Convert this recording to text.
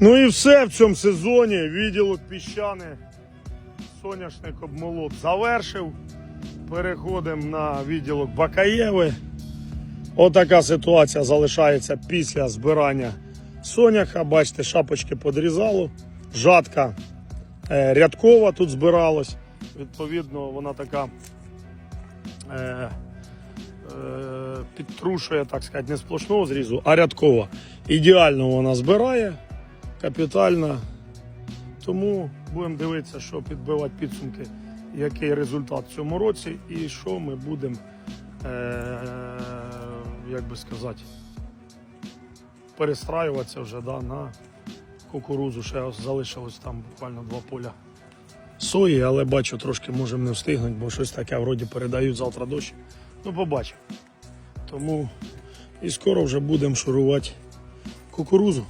Ну і все в цьому сезоні. Відділок піщани. Соняшник обмолот завершив. Переходимо на відділок Бакаєви. Отака ситуація залишається після збирання соняха. Бачите, шапочки подрізало. Жатка е, рядкова тут збиралась. Відповідно, вона така е, е, підтрушує, так сказати, не сплошного зрізу, а рядкова. Ідеально вона збирає, капітально. Тому будемо дивитися, що підбивати підсумки, який результат в цьому році, і що ми будемо, е, як би сказати, перестраюватися вже да, на кукурузу. Ще залишилось там буквально два поля сої, але бачу, трошки можемо не встигнути, бо щось таке вроді передають завтра дощ. Ну, побачимо. Тому і скоро вже будемо шурувати кукурузу.